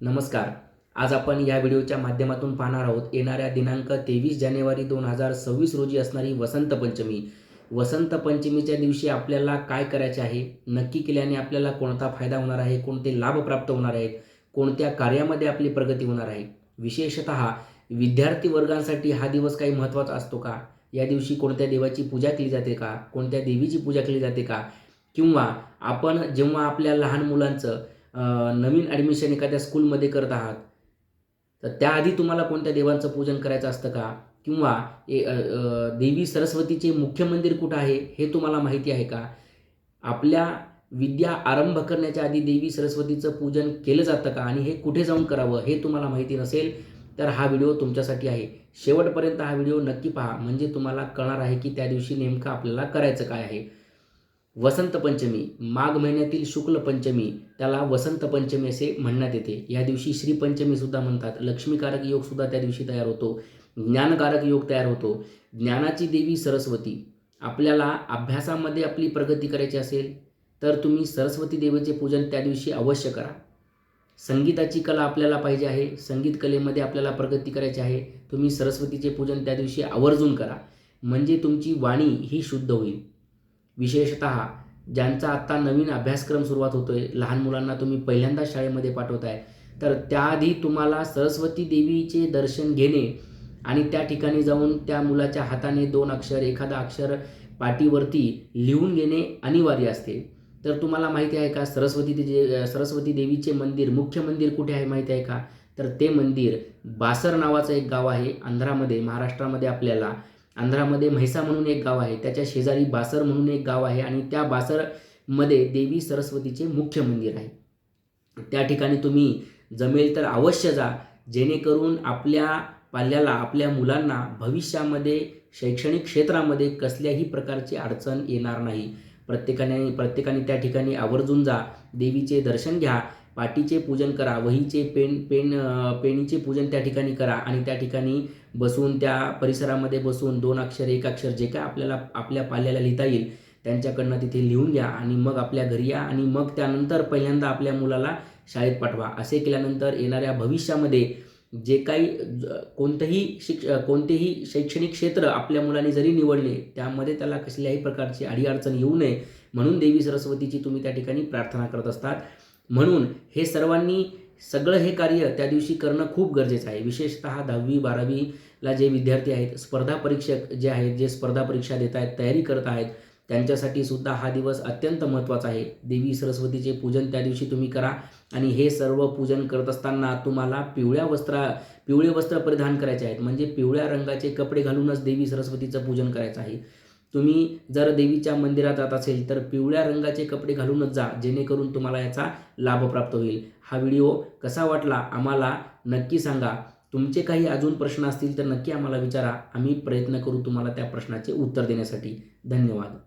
नमस्कार. आज आपण या व्हिडिओच्या माध्यमातून पाहणार आहोत येणाऱ्या दिनांक तेवीस जानेवारी दोन हजार सव्वीस रोजी असणारी वसंत पंचमी. वसंत पंचमीच्या दिवशी आपल्याला काय करायचे आहे? नक्की केल्याने आपल्याला कोणता फायदा होणार आहे? कोणते लाभ प्राप्त होणार आहेत? कोणत्या कार्यामध्ये आपली प्रगती होणार आहे? विशेषत विद्यार्थी वर्गांसाठी हा दिवस काही महत्त्वाचा असतो का? या दिवशी कोणत्या देवाची पूजा केली जाते का? कोणत्या देवीची पूजा केली जाते का? किंवा आपण जेव्हा आपल्या लहान मुलांचं नवीन ॲडमिशन एखाद्या स्कूलमध्ये करत आहात तर त्याआधी तुम्हाला कोणत्या देवांचं पूजन करायचं असतं का? किंवा ए- देवी सरस्वतीचे मुख्य मंदिर कुठं आहे हे तुम्हाला माहिती आहे का? आपल्या विद्या आरंभ करण्याच्या आधी देवी सरस्वतीचं पूजन केलं जातं का? आणि हे कुठे जाऊन करावं हे तुम्हाला माहिती नसेल तर हा व्हिडिओ तुमच्यासाठी आहे. शेवटपर्यंत हा व्हिडिओ नक्की पहा म्हणजे तुम्हाला कळणार आहे की त्या दिवशी नेमकं आपल्याला करायचं काय आहे. वसंत पंचमी माघ महिन्यातील शुक्ल पंचमी त्याला वसंत पंचमी असे म्हणण्यात येते. या दिवशी श्रीपंचमीसुद्धा सुद्धा म्हणतात. लक्ष्मीकारक योग सुद्धा त्या दिवशी तयार होतो. ज्ञानकारक योग तयार होतो. ज्ञानाची देवी सरस्वती. आपल्याला अभ्यासामध्ये आपली प्रगती करायची असेल तर तुम्ही सरस्वती देवीचे पूजन त्या दिवशी अवश्य करा. संगीताची कला आपल्याला पाहिजे आहे. संगीत कलेमध्ये आपल्याला प्रगती करायची आहे. तुम्ही सरस्वतीचे पूजन त्या दिवशी आवर्जून करा. म्हणजे तुमची वाणी ही शुद्ध होईल. विशेषत ज्यांचा आत्ता नवीन अभ्यासक्रम सुरुवात होतोय लहान मुलांना तुम्ही पहिल्यांदा शाळेमध्ये पाठवताय तर त्याआधी तुम्हाला सरस्वती देवीचे दर्शन घेणे आणि त्या ठिकाणी जाऊन त्या मुलाच्या हाताने दोन अक्षर एखादा अक्षर पाटीवरती लिहून घेणे अनिवार्य असते. तर तुम्हाला माहिती आहे का सरस्वती जे सरस्वती देवीचे मंदिर मुख्य मंदिर कुठे आहे माहिती आहे का? तर ते मंदिर बासर नावाचं एक गाव आहे आंध्रामध्ये महाराष्ट्रामध्ये आपल्याला. आंध्रामध्ये म्हैसा म्हणून एक गाव आहे त्याच्या शेजारी बासर म्हणून एक गाव आहे आणि त्या बासरमध्ये देवी सरस्वतीचे मुख्य मंदिर आहे. त्या ठिकाणी तुम्ही जमेल तर अवश्य जा जेणेकरून आपल्या पाल्याला आपल्या मुलांना भविष्यामध्ये शैक्षणिक क्षेत्रामध्ये कसल्याही प्रकारची अडचण येणार नाही. प्रत्येकाने प्रत्येकाने त्या ठिकाणी आवर्जून जा देवीचे दर्शन घ्या पाटीचे पूजन करा वहीचे पेन पेन पेणीचे पेनीचे पूजन त्या ठिकाणी करा आणि त्या ठिकाणी बसून त्या परिसरामध्ये बसून दोन अक्षर एक अक्षर जे काय आपल्याला आपल्या पाल्याला लिहिता येईल त्यांच्याकडनं तिथे लिहून घ्या आणि मग आपल्या घरी या आणि मग त्यानंतर पहिल्यांदा आपल्या मुलाला शाळेत पाठवा. असे केल्यानंतर येणाऱ्या भविष्यामध्ये जे काही कोणतंही शिक्ष कोणतेही शैक्षणिक क्षेत्र आपल्या मुलाने जरी निवडले त्यामध्ये त्याला कसल्याही प्रकारची अडीअडचण येऊ नये. म्हणून देवी सरस्वतीची तुम्ही त्या ठिकाणी प्रार्थना करत असतात. म्हणून हे सर्वांनी सगळं हे कार्य त्या दिवशी करणं खूप गरजेचं आहे. विशेषतः दहावी बारावीला जे विद्यार्थी आहेत स्पर्धा परीक्षक जे आहेत जे स्पर्धा परीक्षा देत आहेत तयारी करत आहेत त्यांच्यासाठी सुद्धा हा दिवस अत्यंत महत्त्वाचा आहे. देवी सरस्वतीचे पूजन त्या दिवशी तुम्ही करा आणि हे सर्व पूजन करत असताना तुम्हाला पिवळ्या वस्त्रा पिवळे वस्त्र परिधान करायचे आहेत. म्हणजे पिवळ्या रंगाचे कपडे घालूनच देवी सरस्वतीचं पूजन करायचं आहे. तुम्ही जर देवीच्या मंदिरात जात असेल तर पिवळ्या रंगाचे कपडे घालूनच जा जेणेकरून तुम्हाला याचा लाभ प्राप्त होईल. हा व्हिडिओ कसा वाटला आम्हाला नक्की सांगा. तुमचे काही अजून प्रश्न असतील तर नक्की आम्हाला विचारा. आम्ही प्रयत्न करू तुम्हाला त्या प्रश्नाचे उत्तर देण्यासाठी. धन्यवाद.